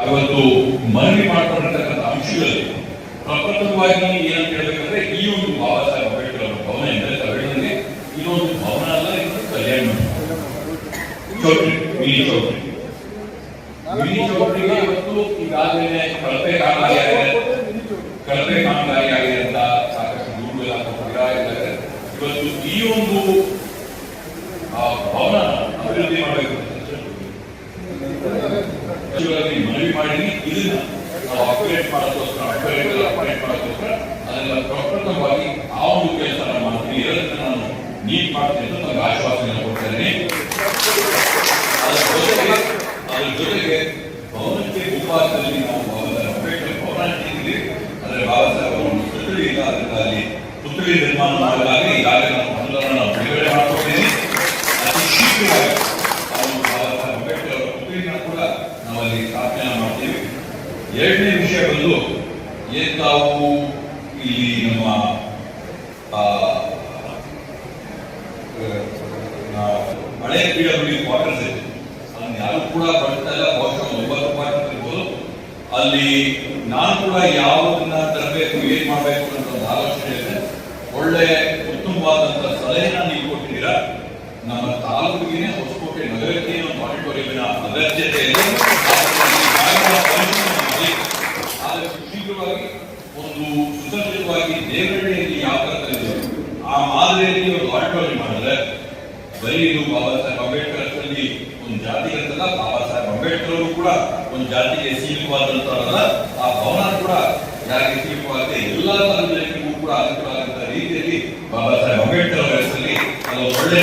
ಅವತ್ತು ಮನವಿ ಮಾಡಿಕೊಂಡಿರ್ತಕ್ಕಂಥ ಅಂಶಗಳಲ್ಲಿ ಪ್ರಪ್ರಥಮವಾಗಿ ಏನಂತ ಹೇಳ್ಬೇಕಂದ್ರೆ ಈ ಒಂದು ಬಾಬಾ ಸಾಹೇಬ್ ಅಂಬೇಡ್ಕರ್ ಅವರ ಭವನ ಎಂದರೆ ತಮಿಳಿನಲ್ಲಿ ಇದೊಂದು ಭವನ ಅಲ್ಲ ಇದು ಕಲ್ಯಾಣ. ಚೌಟ್ರಿ, ಮಿನಿ ಚೌಟ್ರಿ ಇವತ್ತು ಈಗಾಗಲೇ ಕಳಪೆ ಕಾಮಗಾರಿ ಆಗಿದೆ ಕಳಪೆ ಕಾಮಗಾರಿ ಆಗಿದೆ ಅಂತ ಸಾಕಷ್ಟು ದೂರುಗಳ. ಇವತ್ತು ಈ ಒಂದು ಭವನ ಅಭಿವೃದ್ಧಿ ಮಾಡಬೇಕು ಮನವಿ ಮಾಡಿ ಇದನ್ನ ನಾವು ಅಪ್ಗ್ರೇಡ್ ಮಾಡೋಕ್ಕೋಸ್ಕರ ಅಪ್ಗ್ರೇಡ್ ಅಪ್ಗ್ರೇಡ್ ಮಾಡೋಕ್ಕೋಸ್ಕರ ಅದನ್ನ ಪ್ರಪ್ರಥಮವಾಗಿ ಆ ಒಂದು ಕೆಲಸ ನಾನು ನೀಟ್ ಅಂತ ನನಗೆ ಕೊಡ್ತೇನೆ ಅದರ ಜೊತೆಗೆ ಅದರ ಜೊತೆಗೆ ಭವನಕ್ಕೆ ಮುಂಭಾಗದಲ್ಲಿ ನಾವು ಭವನದ ಅಂಬೇಡ್ಕರ್ ಭವನ ಅದರ ಬಾಬಾ ಸಾಹೇಬ್ ಅವರ ನಿರ್ಮಾಣ ಮಾಡಲಾಗಿ ಈಗಾಗಲೇ ನಾವು ಬಿಡುಗಡೆ ಮಾಡ್ಕೊಡ್ತೀನಿ ಅತಿ ಶೀಘ್ರವಾಗಿ ಅವರು ಬಾಬಾ ಸಾಹೇಬ್ ಅಂಬೇಡ್ಕರ್ ಅವರ ಪುತ್ಥಳಿನ ಕೂಡ ನಾವಲ್ಲಿ ಸ್ಥಾಪನೆ ಮಾಡ್ತೀವಿ. ಎರಡನೇ ವಿಷಯ ಬಂದು ಏನ್ ತಾವು ಇಲ್ಲಿ ನಮ್ಮ ಮಳೆ ಪಿಡಬ್ಲ್ಯೂ ಕ್ವಾರ್ಟರ್ಸ್ ಇದೆ. ಅದನ್ನ ಯಾರು ಕೂಡ ಬರ್ತಾ ಇಲ್ಲ. ಬಹುಶಃ ಒಂಬತ್ತು ಕ್ವಾರ್ಟರ್ ಇರ್ಬೋದು. ಅಲ್ಲಿ ನಾನು ಕೂಡ ಯಾವುದನ್ನ ತರಬೇಕು, ಏನ್ ಮಾಡಬೇಕು ಅಂತ ಒಂದು ಆಲೋಚನೆ ಇದೆ. ಒಳ್ಳೆ ಉತ್ತಮವಾದಂತಹ ಸಲಹೆ ಕೊಟ್ಟಿದ್ದೀರಾ ನಮ್ಮ ತಾಲೂಕಿಗೆ ಹೊಸಕೋಟೆ ನಗರಕ್ಕೆ ಒಂದು ಆಡಿಟೋರಿಯಂನ ಅಗತ್ಯತೆ ಆದರೆ ಶೀಘ್ರವಾಗಿ ಒಂದು ಸುಸಜ್ಜಿತವಾಗಿ ದೇವರಳ್ಳಿಯಲ್ಲಿ ಯಾವ ತರ ಆ ಮಾದರಿಯಲ್ಲಿ ಒಂದು ಆಡಿಟೋರಿಯಂ ಮಾಡಿದ್ರೆ ಬರೀ ಇದು ಬಾಬಾ ಸಾಹೇಬ್ ಅಂಬೇಡ್ಕರ್ ಅಲ್ಲಿ ಒಂದು ಜಾತಿ ಅಂತಲ್ಲ, ಬಾಬಾ ಸಾಹೇಬ್ ಅಂಬೇಡ್ಕರ್ ಅವರು ಕೂಡ ಒಂದು ಜಾತಿಗೆ ಸೀಮಿತವಾದಂತಲ್ಲ ಆ ಭವನ ಕೂಡ ಯಾರಿಗೆ ಸೀಮಿತವಾಗಿದೆ ಎಲ್ಲ ಸಾರ್ವಜನಿಕರಿಗೂ ಕೂಡ ಅನುಕೂಲ ಆಗಿದ್ದ ರೀತಿಯಲ್ಲಿ ಬಾಬಾ ಸಾಹೇಬ್ ಅಂಬೇಡ್ಕರ್ ಅವರ ಹೆಸರಲ್ಲಿ ಅದು ಒಳ್ಳೆ